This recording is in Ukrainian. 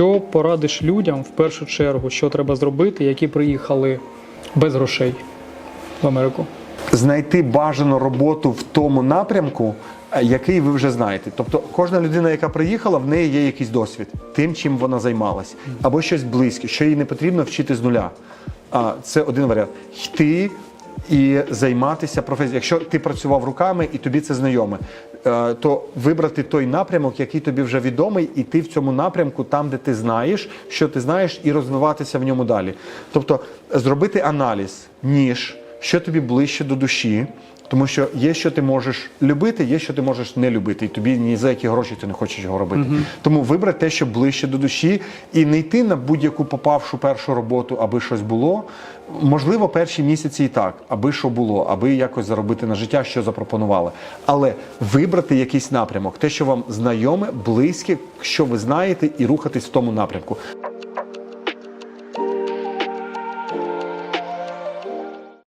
Що порадиш людям в першу чергу, що треба зробити, які приїхали без грошей в Америку? знайти бажану роботу в тому напрямку, е, який ви вже знаєте. Тобто кожна людина, яка приїхала, в неї є якийсь досвід тим, чим вона займалась, або щось близьке, що їй не потрібно вчити з нуля. А це один варіант. Йти і займатися професією. Якщо ти працював руками і тобі це знайоме, то вибрати той напрямок, який тобі вже відомий, і ти в цьому напрямку, там, де ти знаєш, що ти знаєш, і розвиватися в ньому далі. Тобто зробити аналіз, ніж що тобі ближче до душі. Тому що є, що ти можеш любити, є, що ти можеш не любити, і тобі ні за які гроші ти не хочеш його робити. Тому вибрати те, що ближче до душі, і не йти на будь-яку попавшу першу роботу, аби щось було. Можливо, перші місяці і так, аби що було, аби якось заробити на життя, що запропонували. Але вибрати якийсь напрямок, те, що вам знайоме, близьке, що ви знаєте, і рухатись в тому напрямку.